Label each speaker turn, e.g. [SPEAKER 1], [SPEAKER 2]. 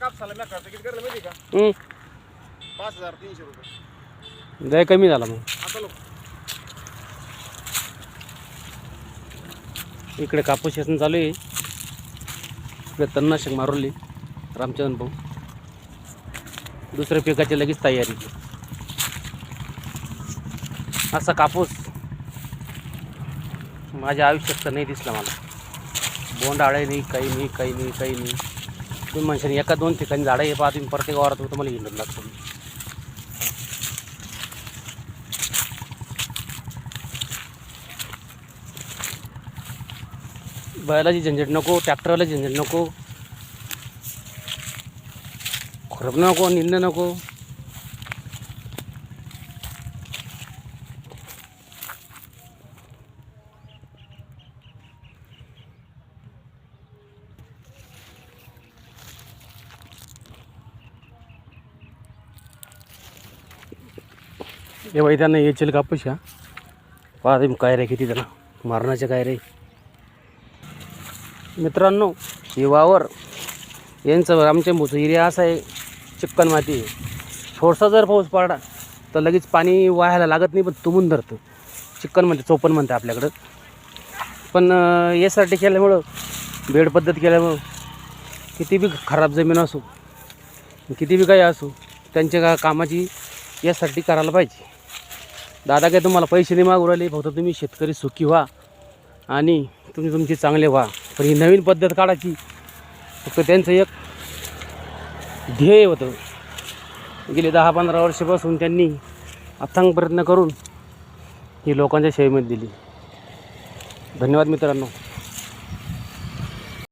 [SPEAKER 1] कापसाला मी खर्च किती करलं माहिती का? पाच हजार तीनशे रुपये.
[SPEAKER 2] लय कमी झाला मग.
[SPEAKER 1] आता लोक
[SPEAKER 2] इकडे कापूस शासन चालू आहे. इकडे तणनाशक मारवली रामचंद्र भाऊ. दुसऱ्या पिकाची लगेच तयारी. असा कापूस माझ्या आयुष्यात तर नाही दिसला मला. बोंड आळे नाही काही नाही काही नाही काही नाही. तुम्ही म्हणशाल एका दोन ठिकाणी झाडं हे पहा तुम्ही प्रत्येक वारात तुम्हाला हिंडून लागतो बैलाची झंझट नको ट्रॅक्टरवाला झंझट नको. खुरप नको निंद नको. हे बाई त्यांना येचेल कापूस ह्या पहा तुम्ही काय रे किती त्यांना मारण्याचे काय रे. मित्रांनो ही वावर यांचं आमच्या मोठं एरिया असा आहे चिक्कन माती आहे. जर पाऊस पडला तर लगेच पाणी वाहायला लागत नाही पण तुंबून धरतं. चिक्कन म्हणते चोपन म्हणते आपल्याकडं. पण यासाठी केल्यामुळं बेड पद्धत केल्यामुळं किती बी खराब जमीन असो किती बी काही असो त्यांच्या का कामाची यासाठी करायला पाहिजे. दादा काय तुम्हाला पैसे नाही मागू राहिले फक्त तुम्ही शेतकरी सुखी व्हा आणि तुम्ही तुमचे चांगले व्हा. पण ही नवीन पद्धत काढायची फक्त त्यांचं एक ध्येय होतं. गेले दहा पंधरा वर्षापासून त्यांनी अथांग प्रयत्न करून ही लोकांच्या सेवेमध्ये दिली. धन्यवाद मित्रांनो.